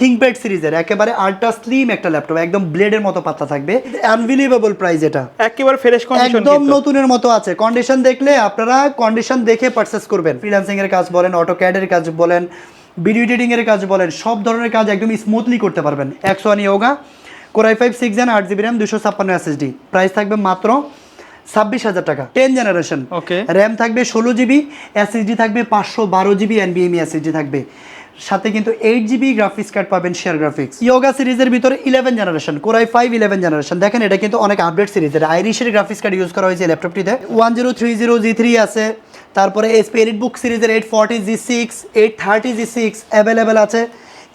ThinkPad সিরিজের একেবারে ultra slim একটা ল্যাপটপ একদম ব্লেডের মতো পাতলা থাকবে। আনবিলিভেবল প্রাইস এটা। একেবারে ফ্রেশ কন্ডিশন একদম নতুনের মতো আছে। কন্ডিশন দেখলে আপনারা কন্ডিশন দেখে পারচেস করবেন। ফ্রিল্যান্সিং এর কাজ বলেন অটো ক্যাডের কাজ বলেন ভিডিও এডিটিং এর কাজ বলেন সব ধরনের কাজ একদম স্মুথলি করতে পারবেন। একশো one Yoga core i five six gen আট জিবি র্যাম দুশো ছাপ্পান্ন এসএসডি প্রাইস থাকবে মাত্র ছাব্বিশ হাজার টাকা। Ten generation Okay. র্যাম থাকবে ষোলো জিবি এসএসডি থাকবে পাঁচশো বারো জিবি এনবিএমই এসএসডি থাকবে। সাথে কিন্তু এইট জিবি গ্রাফিক্স কার্ড পাবেন শেয়ার গ্রাফিক্স ইয়োগা সিরিজের ভিতরে eleven generation core i five eleven generation দেখেন এটা কিন্তু অনেক আপডেট সিরিজের আইরিশের গ্রাফিক্স কার্ড ইউজ করা হয়েছে ল্যাপটপটিতে one zero three zero G three আছে। তারপরে এসপি এলিট বুক সিরিজের eight forty G six eight thirty G six available আছে।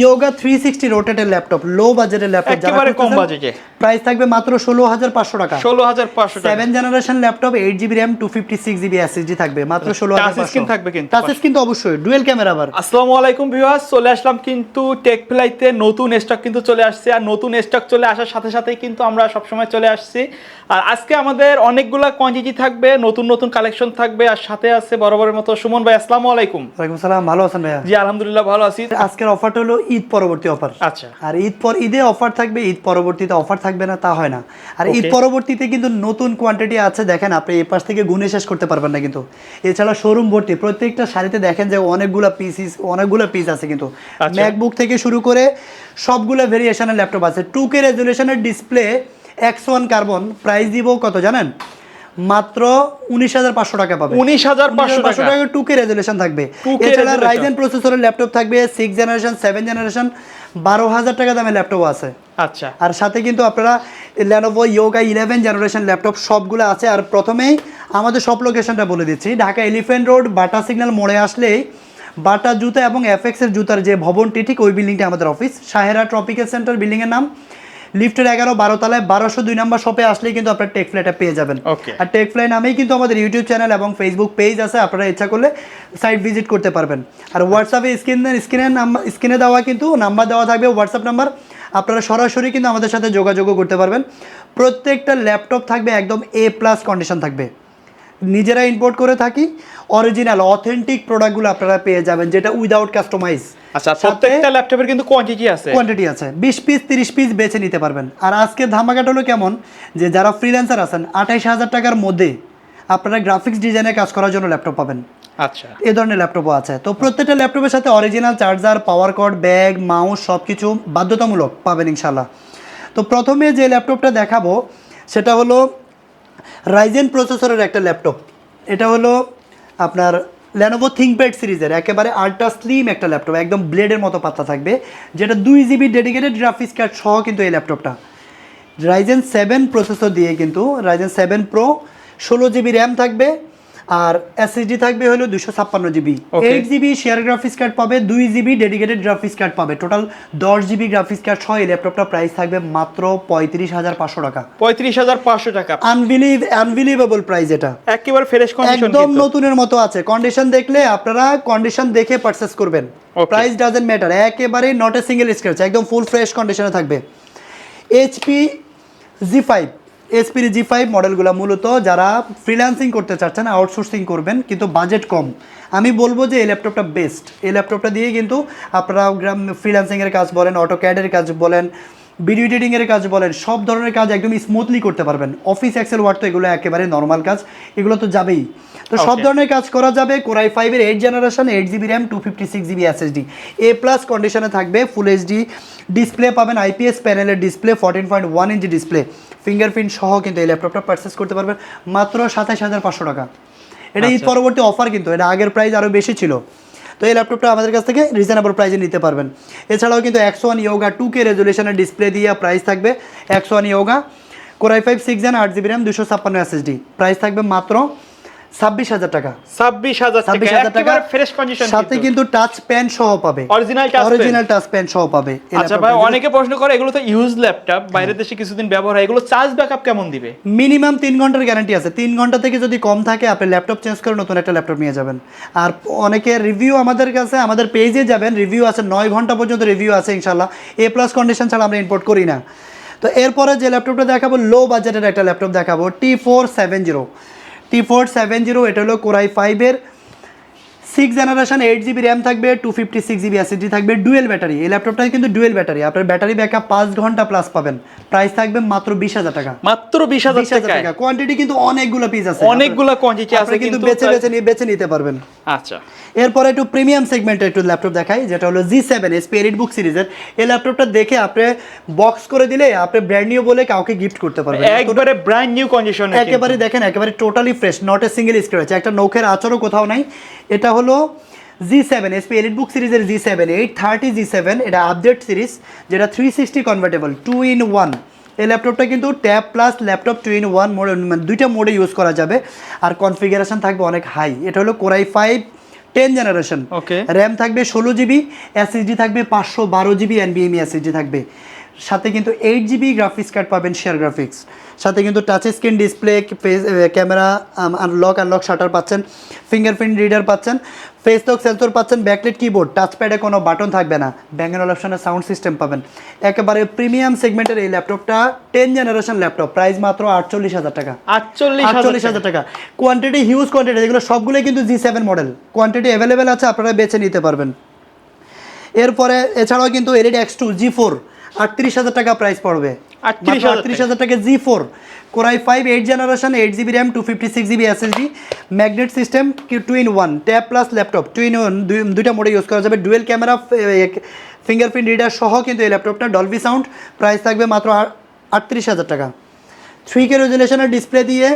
ইয়োগা থ্রি সিক্সটি রোটেটের ল্যাপটপ লো বাজেটের ল্যাপটপ একেবারে কম বাজেটে প্রাইস থাকবে মাত্র ষোলো হাজার পাঁচশো টাকা। ষোলো হাজার পাঁচশো টাকা। Seven generation laptop eight GB RAM two fifty six GB SSD থাকবে মাত্র ষোলো Touch screen থাকবে কিন্তু টাচ কিন্তু অবশ্যই ডুয়েল ক্যামেরা আবার। আসসালামু আলাইকুম ভিউয়ার্স চলে আসলাম কিন্তু টেক ফ্লাইতে নতুন স্টক কিন্তু চলে আসছে আর নতুন স্টক চলে আসার সাথে সাথেই কিন্তু আমরা সবসময় চলে আসছি। আর আজকে আমাদের অনেকগুলা কোয়ান্টিটি থাকবে নতুন নতুন কালেকশন থাকবে আর সাথে আছে বরাবরের মতো সুমন ভাই আসসালামু আলাইকুম। ওয়ালাইকুম সালাম ভালো আছেন ভাইয়া? জি আলহামদুলিল্লাহ ভালো আছি। আজকের অফারটা হলো ঈদ পরবর্তী অফার আচ্ছা। আর ঈদ পর ঈদে অফার থাকবে ঈদ পরবর্তীতে অফার থাকবে না তা হয় না। আর ঈদ পরবর্তীতে কিন্তু নতুন কোয়ান্টিটি আছে দেখেন আপনি এই পাশ থেকে গুনে শেষ করতে পারবেন না কিন্তু। এছাড়া শোরুম ভর্তি প্রত্যেকটা শাড়িতে দেখেন যে অনেকগুলা পিস অনেকগুলো পিস আছে কিন্তু। আচ্ছা। ম্যাকবুক থেকে শুরু করে সবগুলো ভেরিয়েশনের ল্যাপটপ আছে। Two K রেজুলেশনের display X one carbon price দিব কত জানেন? মাত্র উনিশ হাজার পাঁচশো টাকা পাবে। উনিশ হাজার পাঁচশো টাকা। টু কে রেজুলেশন থাকবে। এছাড়া। রাইজেন প্রসেসরের ল্যাপটপ থাকবে সিক্স জেনারেশন সেভেন জেনারেশন বারো হাজার টাকা দামে ল্যাপটপ আছে। আচ্ছা। আর সাথে কিন্তু আপনারা Lenovo Yoga eleven generation laptop সবগুলো আছে। আর প্রথমেই আমাদের সব লোকেশনটা বলে দিচ্ছি। Dhaka Elephant Road Bata signal মোড়ে আসলেই বাটা জুতা এবং এফএক্স এর জুতার যে ভবনটি ঠিক ওই বিল্ডিংটা আমাদের অফিস সাহেরা ট্রপিক্যাল সেন্টার বিল্ডিংয়ের নাম। লিফটের এগারো বারো তলায় বারোশো দুই নম্বর শপে আসলেই কিন্তু আপনার টেক ফ্লাইটা পেয়ে যাবেন. আর টেক ফ্লাই নামেই কিন্তু আমাদের ইউটিউব চ্যানেল এবং ফেসবুক পেজ আছে। আপনারা ইচ্ছা করলে সাইট ভিজিট করতে পারবেন। আর হোয়াটসঅ্যাপে স্ক্রিন স্ক্রিনের নাম্বার স্ক্রিনে দেওয়া কিন্তু নাম্বার দেওয়া থাকবে। হোয়াটসঅ্যাপ নাম্বার আপনারা সরাসরি কিন্তু আমাদের সাথে যোগাযোগও করতে পারবেন। প্রত্যেকটা ল্যাপটপ থাকবে একদম এ প্লাস কন্ডিশন থাকবে। নিজেরা ইম্পোর্ট করে থাকি অরিজিনাল অথেন্টিক প্রোডাক্টগুলো আপনারা পেয়ে যাবেন যেটা উইদাউট কাস্টমাইজ আচ্ছা প্রত্যেকটা ল্যাপটপের কিন্তু কোয়ান্টিটি আছে? কোয়ান্টিটি আছে। বিশ পিস তিরিশ পিস বেছে নিতে পারবেন। আর আজকে ধামাকাটা হলো কেমন যে যারা ফ্রিল্যান্সার আছেন আঠাইশ হাজার টাকার মধ্যে আপনারা গ্রাফিক্স ডিজাইনে কাজ করার জন্য ল্যাপটপ পাবেন। আচ্ছা। এ ধরনের ল্যাপটপও আছে। তো প্রত্যেকটা ল্যাপটপের সাথে original charger power cord bag mouse সব কিছু বাধ্যতামূলক পাবেন ইনশাল্লাহ তো প্রথমে যে ল্যাপটপটা দেখাবো, সেটা হলো রাইজেন প্রসেসরের একটা ল্যাপটপ। এটা হলো আপনার ল্যানোভো থিংকপ্যাড সিরিজের, একেবারে আল্ট্রা স্লিম একটা ল্যাপটপ, একদম ব্লেডের মতো পাতলা থাকবে, যেটা দুই জিবি ডেডিকেটেড গ্রাফিক্স কার্ড সহ কিন্তু এই ল্যাপটপটা। রাইজেন সেভেন প্রসেসর দিয়ে কিন্তু রাইজেন সেভেন প্রো ষোলো জিবি র্যাম থাকবে আর এসএসডি থাকবে হলো দুশো ছাপ্পান্ন GB. Eight GB share graphics card পাবে দুই জিবি ডেডিকেটেড গ্রাফিক্স কার্ড পাবে। টোটাল দশ জিবি গ্রাফিক্স কার্ড সহ এই ল্যাপটপটা প্রাইস থাকবে মাত্র পঁয়ত্রিশ হাজার পাঁচশো টাকা। পঁয়ত্রিশ হাজার পাঁচশো টাকা। আনবিলিভ আনবিলিভেবল প্রাইস এটা। একেবারে ফ্রেশ কন্ডিশন একদম নতুনের মতো আছে। কন্ডিশন দেখলে আপনারা কন্ডিশন দেখে পারচেস করবেন। প্রাইস ডাজেন্ট ম্যাটার একেবারে নট এ সিঙ্গেল স্ক্র্যাচ একদম ফুল ফ্রেশ কন্ডিশনে থাকবে। এইচপি জি ফাইভ এসপির জি ফাইভ মডেলগুলো মূলত যারা ফ্রিল্যান্সিং করতে চাচ্ছেন আউটসোর্সিং করবেন কিন্তু বাজেট কম। আমি বলব যে এই ল্যাপটপটা বেস্ট এই ল্যাপটপটা দিয়ে কিন্তু আপনারা গ্রাম ফ্রিল্যান্সিংয়ের কাজ বলেন অটো ক্যাডের কাজ বলেন ভিডিও এডিটিংয়ের কাজ বলেন সব ধরনের কাজ একদম স্মুথলি করতে পারবেন। অফিস এক্সেল ওয়ার্ড তো এগুলো একেবারে নর্মাল কাজ এগুলো তো যাবেই। তো সব ধরনের কাজ করা যাবে কোরাই ফাইভের eight generation eight GB RAM two fifty six GB SSD A plus কন্ডিশনে থাকবে ফুল এইচডি ডিসপ্লে পাবেন আইপিএস প্যানেলের display fourteen point one inch display fingerprint সহ কিন্তু এই ল্যাপটপটা পারচেস করতে পারবেন মাত্র সাতাশ হাজার পাঁচশো টাকা। এটা ঈদ আচ্ছা। পরবর্তী অফার কিন্তু এটা আগের প্রাইস আরও বেশি ছিল। তো এই ল্যাপটপটা আমাদের কাছ থেকে রিজনেবল প্রাইসে নিতে পারবেন। এছাড়াও কিন্তু একশো ওয়ান ইয়োগা টু কে রেজুলেশনের ডিসপ্লে দিয়ে প্রাইস থাকবে একশো one Yoga core i five six gen আট জিবি র্যাম দুশো ছাপ্পান্ন এসএসডি প্রাইস থাকবে মাত্র ছাব্বিশ হাজার টাকা। ছাব্বিশ হাজার ছাব্বিশ হাজার টাকা। ফ্রেশ কন্ডিশন সাথে কিন্তু। টাচ পেন সহ পাবে। Touch অরিজিনাল টাচ পেন সহ পাবে। আচ্ছা ভাই অনেকে প্রশ্ন করে এগুলো তো ইউজ ল্যাপটপ বাইরের দেশে কিছুদিন ব্যবহার হয় এগুলো চার্জ ব্যাকআপ কেমন দিবে? মিনিমাম তিন ঘণ্টার গ্যারান্টি আছে। তিন ঘণ্টা থেকে যদি কম থাকে আপনি ল্যাপটপ চেঞ্জ করে নতুন একটা ল্যাপটপ নিয়ে যাবেন। আর অনেকে রিভিউ আমাদের কাছে আমাদের পেজে যাবেন রিভিউ আছে নয় ঘণ্টা পর্যন্ত রিভিউ আছে ইনশাল্লাহ এ প্লাস কন্ডিশন ছাড়া আমরা ইম্পোর্ট করি না। তো এরপরে যে ল্যাপটপটা দেখাবো লো বাজেটের একটা ল্যাপটপ দেখাবো T four seven zero T four seven zero এটা হলো কোরাই ফাইভের six generation eight GB RAM থাকবে two fifty six GB SSD থাকবে ডুয়েল ব্যাটারি এই ল্যাপটপটা কিন্তু ডুয়েল ব্যাটারি আপনার ব্যাটারি ব্যাকআপ পাঁচ ঘণ্টা প্লাস পাবেন। প্রাইস থাকবে মাত্র বিশ হাজার টাকা। মাত্র বিশ হাজার টাকা। কোয়ান্টিটি কিন্তু অনেকগুলো পিস আছে। অনেকগুলো কোয়ান্টিটি আছে কিন্তু বেছে বেছে নিয়ে বেছে নিতে পারবেন। আচ্ছা। এরপরে একটু প্রিমিয়াম সেগমেন্টের একটু ল্যাপটপ দেখাই যেটা হলো G seven SP elite book সিরিজের। এই ল্যাপটপটা দেখে আপনি বক্স করে দিলে আপনি ব্র্যান্ড নিউ বলে কাউকে গিফট করতে পারবেন। একবারে ব্র্যান্ড নিউ কন্ডিশন একেবারে দেখেন একেবারে totally fresh not a single scratch একটা নৌকের আচরও কোথাও নাই। এটা হলো G seven SP elite book সিরিজের G seven eight thirty G seven এটা আপডেট সিরিজ যেটা three sixty convertible two in one এই ল্যাপটপটা কিন্তু tab plus laptop two in one mode মানে দুইটা মোডে ইউজ করা যাবে। আর কনফিগারেশন থাকবে অনেক হাই এটা হলো core i five ten generation okay RAM থাকবে ষোলো জিবি এসএসডি থাকবে পাঁচশো বারো জিবি এনবিএমই এসএসডি থাকবে। সাথে কিন্তু এইট জিবি গ্রাফিক্স কার্ড পাবেন শেয়ার গ্রাফিক্স সাথে কিন্তু touch screen display face camera lock unlock shutter পাচ্ছেন ফিঙ্গারপ্রিন্ট রিডার পাচ্ছেন ফেস লক সেন্সর পাচ্ছেন ব্যাকলেট কিবোর্ড টাচ প্যাডে কোনো বাটন থাকবে না। ব্যাঙ্গানোর অপশনে সাউন্ড সিস্টেম পাবেন। একেবারে প্রিমিয়াম সেগমেন্টের এই ল্যাপটপটা টেন জেনারেশন ল্যাপটপ প্রাইস মাত্র আটচল্লিশ হাজার টাকা। আটচল্লিশ আটচল্লিশ হাজার টাকা। কোয়ান্টিটি হিউজ কোয়ান্টিটি এগুলো সবগুলোই কিন্তু G seven model quantity available আছে আপনারা বেছে নিতে পারবেন। এরপরে এছাড়াও কিন্তু elite X two G four আটত্রিশ হাজার টাকা প্রাইস পড়বে। আটত্রিশ হাজার টাকা G four core i five eight generation eight GB RAM two fifty six GB SSD magnet system two in one tab plus laptop two in one দুইটা মোডে use করা যাবে। ডুয়েল ক্যামেরা ফিঙ্গারপ্রিন্ট রিডার সহ কিন্তু এই ল্যাপটপটা Dolby sound price থাকবে মাত্র আটত্রিশ হাজার টাকা। থ্রি কে রেজুলেশনের ডিসপ্লে দিয়ে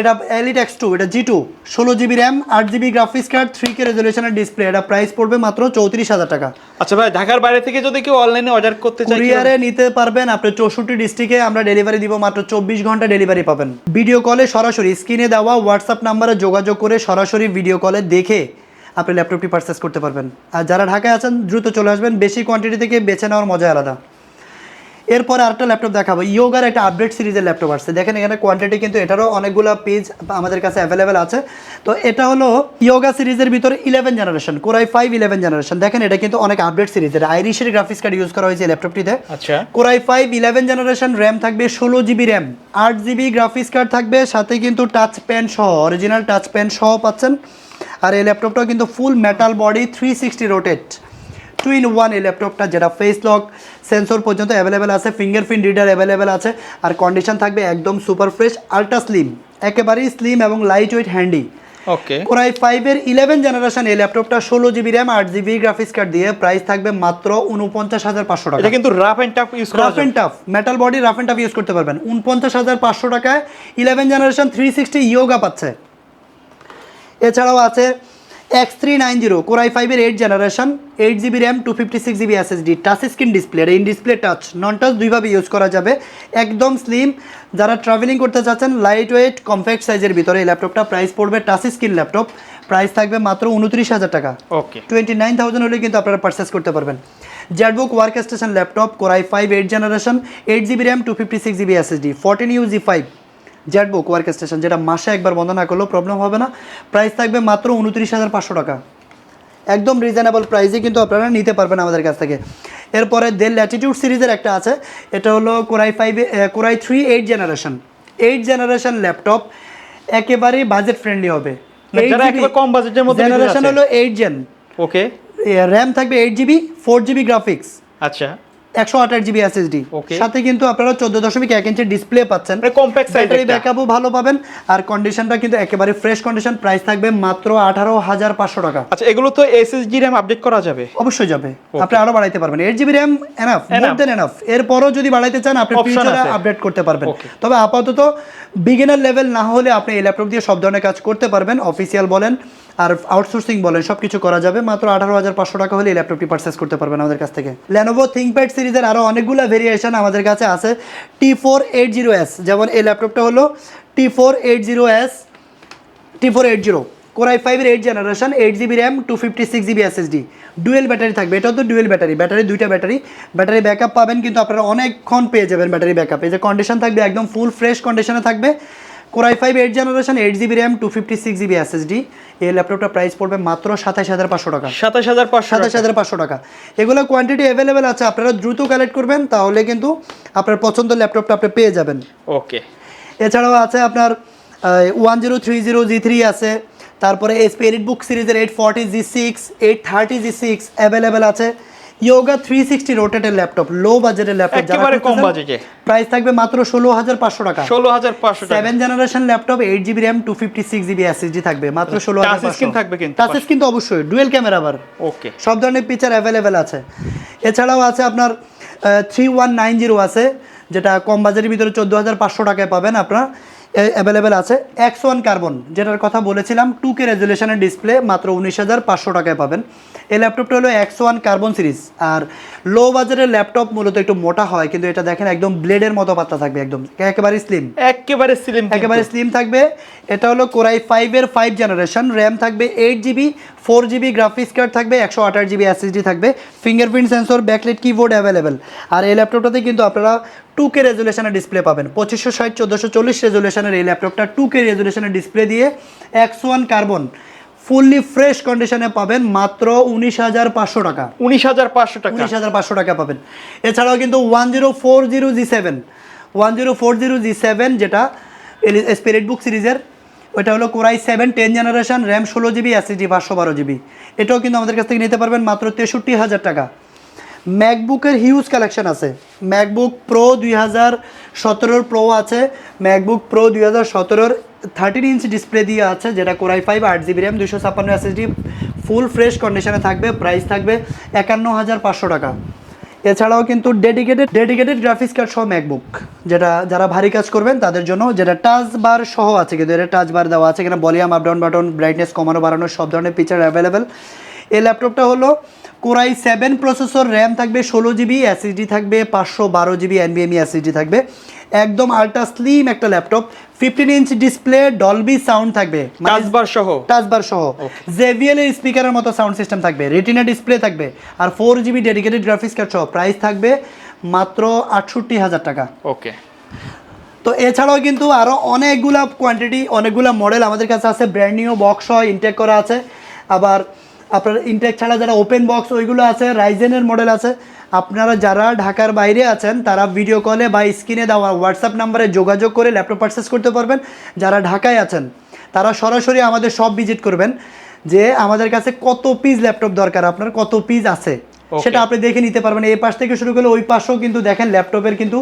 এটা এলিট এক্স টু এটা জি টু ষোলো জিবি র্যাম আট GB graphics card three K রেজুলেশনের display এটা প্রাইস পড়বে মাত্র চৌত্রিশ হাজার টাকা। আচ্ছা ভাই ঢাকার বাইরে থেকে যদি কেউ অনলাইনে অর্ডার করতে চায় কুরিয়ারে নিতে পারবেন আপনি চৌষট্টি ডিস্ট্রিক্টে আমরা ডেলিভারি দিব মাত্র চব্বিশ ঘণ্টা ডেলিভারি পাবেন। ভিডিও কলে সরাসরি স্ক্রিনে দেওয়া হোয়াটসঅ্যাপ নাম্বারে যোগাযোগ করে সরাসরি ভিডিও কলে দেখে আপনি ল্যাপটপটি পারচেস করতে পারবেন। আর যারা ঢাকায় আছেন দ্রুত চলে আসবেন বেশি কোয়ান্টিটি থেকে বেছে নেওয়ার মজা আলাদা। এরপরে আরেকটা ল্যাপটপ দেখাবো। ইয়োগার একটা আপডেট সিরিজের ল্যাপটপ আসছে। দেখেন এখানে কোয়ান্টিটি কিন্তু এটারও অনেকগুলো পেজ আমাদের কাছে অ্যাভেলেবেল আছে। তো এটা হলো ইয়োগা সিরিজের ভিতরে eleven generation core i five eleven generation দেখেন এটা কিন্তু অনেক আপডেট সিরিজ সিরিজের আইরিশের গ্রাফিক্স কার্ড ইউজ করা হয়েছে ল্যাপটপটিতে আচ্ছা। Core i five eleven generation RAM থাকবে ষোলো জিবি র্যাম আট জিবি গ্রাফিক্স কার্ড থাকবে সাথে কিন্তু টাচ পেন সহ অরিজিনাল টাচ পেন সহ পাচ্ছেন। আর এই ল্যাপটপটাও কিন্তু full metal body three sixty rotate two in one এই ল্যাপটপটা যেটা ফেস লক সেন্সর পর্যন্ত অ্যাভেলেবেল আছে ফিঙ্গারপ্রিন্ট রিডার অ্যাভেলেবেল আছে আর কন্ডিশন থাকবে একদম সুপার ফ্রেশ আল্ট্রা স্লিম একেবারেই স্লিম এবং lightweight handy okay core i ফাইভের ইলেভেন জেনারেশন এই ল্যাপটপটা ষোলো জিবি র্যাম আট জিবি গ্রাফিক্স কার্ড দিয়ে প্রাইস থাকবে মাত্র উনপঞ্চাশ হাজার পাঁচশো টাকা। কিন্তু rough and tough use rough and tough metal body rough and tough use করতে পারবেন। উনপঞ্চাশ হাজার পাঁচশো টাকায় eleven generation three sixty Yoga পাচ্ছে। এছাড়াও আছে X three nine zero core i ফাইভের eight generation eight GB RAM two fifty six GB SSD touch screen display in display touch non touch দুইভাবে ইউজ করা যাবে। একদম স্লিম যারা travelling করতে চাচ্ছেন লাইট ওয়েট কমপ্যাক্ট সাইজের ভিতরে এই ল্যাপটপটা প্রাইস পড়বে টাচ স্ক্রিন ল্যাপটপ প্রাইস থাকবে মাত্র উনত্রিশ হাজার টাকা। ওকে টোয়েন্টি নাইন থাউজেন্ড হলে কিন্তু আপনারা পারচেস করতে পারবেন। ZBook workstation laptop core i five eight generation eight GB RAM two fifty six GB SSD fourteen U G five ZBook workstation যেটা মাসে একবার বন্ধ না করলেও প্রবলেম হবে না। প্রাইস থাকবে মাত্র উনত্রিশ হাজার পাঁচশো টাকা। একদম রিজনেবল প্রাইসে কিন্তু আপনারা নিতে পারবেন আমাদের কাছ থেকে। এরপরে ডেল ল্যাটিটিউড সিরিজের একটা আছে। এটা হলো core i five core i three eight generation eight generation laptop একেবারেই বাজেট ফ্রেন্ডলি হবে। না, যারা একেবারে কম বাজেটের মধ্যে জেনারেশন হলো এইট জেন ওকে র্যাম থাকবে eight GB four GB graphics আচ্ছা। একশো আঠাশ জিবি এসএসডি. সাথে কিন্তু আপনারা চোদ্দ দশমিক এক ইঞ্চের ডিসপ্লে পাচ্ছেন। মানে ব্যাটারি ব্যাকআপও ভালো পাবেন। আর কন্ডিশনটা কিন্তু একেবারে ফ্রেশ কন্ডিশন প্রাইস থাকবে মাত্র আঠারো হাজার পাঁচশো টাকা। আচ্ছা এগুলো তো এসএসডি র্যাম আপডেট করা যাবে? অবশ্যই যাবে। আপনি আরও বাড়াইতে পারবেন। Eight GB RAM enough more. Then enough এরপরও যদি বাড়াইতে চান আপনি ফিউচারে আপডেট করতে পারবেন। তবে আপাতত বিগিনার লেভেল না হলে আপনি এই ল্যাপটপ দিয়ে সব ধরনের কাজ করতে পারবেন। অফিসিয়াল বলেন। আর আউটসোর্সিং বলেন সব কিছু করা যাবে। মাত্র আঠারো হাজার পাঁচশো টাকা হলে এই ল্যাপটপটি পারচেস করতে পারবেন আমাদের কাছ থেকে। ল্যানোভো থিঙ্কপ্যাড সিরিজের আরও অনেকগুলো ভেরিয়েশন আমাদের কাছে আছে। T four eight zero S যেমন এই ল্যাপটপটা হলো T four eight zero S T four eight zero core i ফাইভের eight generation eight GB RAM two fifty six GB SSD dual battery থাকবে, এটাও তো ডুয়েল ব্যাটারি ব্যাটারি দুইটা battery battery backup পাবেন, কিন্তু আপনারা অনেকক্ষণ পেয়ে যাবেন ব্যাটারি ব্যাকআপ এই যে কন্ডিশন থাকবে, একদম ফুল ফ্রেশ কন্ডিশনে থাকবে। Core i five eight generation eight GB RAM two fifty six GB SSD এই ল্যাপটপটা প্রাইস পড়বে মাত্র সাতাশ হাজার পাঁচশো টাকা। সাতাশ হাজার পাঁচশো সাতাশ হাজার পাঁচশো টাকা। এগুলো কোয়ান্টিটি অ্যাভেলেবেল আছে আপনারা দ্রুত কালেক্ট করবেন তাহলে কিন্তু আপনার পছন্দের ল্যাপটপটা আপনি পেয়ে যাবেন। ওকে এছাড়াও আছে আপনার one zero three zero G three আছে তারপরে স্পিরিট বুক সিরিজের eight forty G six eight thirty G six available আছে। ইয়োগা থ্রি সিক্সটি রোটেটের ল্যাপটপ লো বাজেটের ল্যাপটপ একেবারে কম বাজেটে প্রাইস থাকবে মাত্র ষোলো হাজার পাঁচশো টাকা। ষোলো হাজার পাঁচশো seven generation laptop eight GB RAM two fifty six GB SSD থাকবে মাত্র ষোলো হাজার থাকবে কিন্তু। টাচ অবশ্যই ডুয়েল ক্যামেরা আবার ওকে সব ধরনের পিকচার অ্যাভেলেবেল আছে। এছাড়াও আছে আপনার থ্রি ওয়ান নাইন জিরো আছে যেটা কম বাজারের ভিতরে চোদ্দ হাজার পাঁচশো টাকায় পাবেন আপনার অ্যাভেলেবেল আছে। এক্স ওয়ান কার্বন যেটার কথা বলেছিলাম টু কে রেজুলেশনের ডিসপ্লে মাত্র উনিশ হাজার পাঁচশো টাকায় পাবেন। এই ল্যাপটপটা হলো এক্স ওয়ান কার্বন সিরিজ আর লো বাজারের ল্যাপটপ মূলত একটু মোটা হয় কিন্তু এটা দেখেন একদম ব্লেডের মতো পাতলা থাকবে একদম একেবারে স্লিম একেবারে স্লিম একেবারে স্লিম থাকবে। এটা হলো কোরাই ফাইভের ফাইভ জেনারেশন র্যাম থাকবে eight GB four GB graphics card থাকবে একশো আঠাশ জিবি এসএসডি থাকবে fingerprint sensor backlit keyboard available আর এই ল্যাপটপটাতে কিন্তু আপনারা টু কে রেজুলেশনের ডিসপ্লে পাবেন। পঁচিশশো ষাট চোদ্দোশো চল্লিশ রেজুলেশনের এই ল্যাপটপটা টু কে রেজুলেশনের ডিসপ্লে দিয়ে X one carbon fully fresh কন্ডিশনে পাবেন মাত্র উনিশ হাজার পাঁচশো টাকা। উনিশ হাজার পাঁচশো টাকা। উনিশ হাজার পাঁচশো টাকা পাবেন। এছাড়াও কিন্তু one zero four zero G seven. One zero four zero G seven যেটা স্পিরিট বুক সিরিজের ওটা হলো core i seven ten generation RAM ষোলো জিবি এসএসডি পাঁচশো বারো জিবি এটাও কিন্তু আমাদের কাছ থেকে নিতে পারবেন মাত্র তেষট্টি হাজার টাকা। ম্যাকবুকের হিউজ কালেকশন আছে। ম্যাকবুক প্রো দুই হাজার সতেরোর প্রো আছে। ম্যাকবুক প্রো দুই হাজার সতেরোর থার্টিন ইঞ্চ ডিসপ্লে দিয়ে আছে, যেটা কোরাই ফাইভ আট জিবি র্যাম দুশো ছাপ্পান্ন এসএসডি ফুল ফ্রেশ কন্ডিশনে থাকবে প্রাইস থাকবে একান্ন হাজার পাঁচশো টাকা। এছাড়াও কিন্তু ডেডিকেটেড ডেডিকেটেড গ্রাফিক্স কার্ড সহ ম্যাকবুক যেটা যারা ভারী কাজ করবেন, তাদের জন্য যেটা টাচ বার সহ আছে, কিন্তু এটা টাচ বার দেওয়া আছে, এখানে volume up down button brightness কমানো, বাড়ানো, সব ধরনের ফিচার অ্যাভেলেবেল এই ল্যাপটপটা হলো কোরাই সেভেন প্রসেসর র্যাম থাকবে ষোলো জিবি এসএসডি থাকবে পাঁচশো বারো জিবি এনবিএমই এসএসডি থাকবে। একদম আল্ট্রা স্লিম একটা laptop fifteen inch display Dolby sound থাকবে। মানে টাচবার সহ? টাচবার সহ। জেভিএল এর স্পিকারের মতো সাউন্ড সিস্টেম থাকবে রেটিনা ডিসপ্লে থাকবে আর four GB dedicated graphics card সহ প্রাইস থাকবে মাত্র আটষট্টি হাজার টাকা। ওকে তো এছাড়াও কিন্তু আরও অনেকগুলা কোয়ান্টিটি অনেকগুলা মডেল আমাদের কাছে আছে ব্র্যান্ড নিউ বক্স সহ ইনটেক করা আছে। আবার আপনার ইনটেক ছাড়া যারা ওপেন বক্স ওইগুলো আছে রাইজেনের মডেল আছে। আপনারা যারা ঢাকার বাইরে আছেন, তারা ভিডিও কলে বা স্ক্রিনে দেওয়া হোয়াটসঅ্যাপ নাম্বারে যোগাযোগ করে ল্যাপটপ পারচেস করতে পারবেন যারা ঢাকায় আছেন, তারা সরাসরি আমাদের সব ভিজিট করবেন যে আমাদের কাছে কত পিস ল্যাপটপ দরকার, আপনার কত পিস আছে. সেটা আপনি দেখে নিতে পারবেন। এই পাশ থেকে শুরু করলে ওই পাশেও কিন্তু দেখেন ল্যাপটপের কিন্তু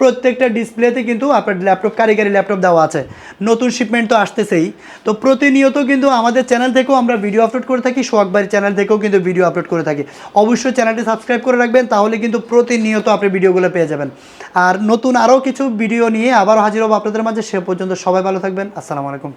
প্রত্যেকটা ডিসপ্লেতে কিন্তু আপনার ল্যাপটপ, কারিগরি ল্যাপটপ দেওয়া আছে। নতুন শিপমেন্ট তো আসতেছেই। তো প্রতিনিয়ত কিন্তু আমাদের চ্যানেল থেকেও আমরা ভিডিও আপলোড করে থাকি সোয়াকবাড়ি চ্যানেল থেকেও কিন্তু ভিডিও আপলোড করে থাকি। অবশ্যই চ্যানেলটি সাবস্ক্রাইব করে রাখবেন, তাহলে কিন্তু প্রতিনিয়ত আপনি ভিডিওগুলো পেয়ে যাবেন। আর নতুন আরও কিছু ভিডিও নিয়ে আবারও হাজির হব আপনাদের মাঝে। সে পর্যন্ত সবাই ভালো থাকবেন। আসসালামু আলাইকুম।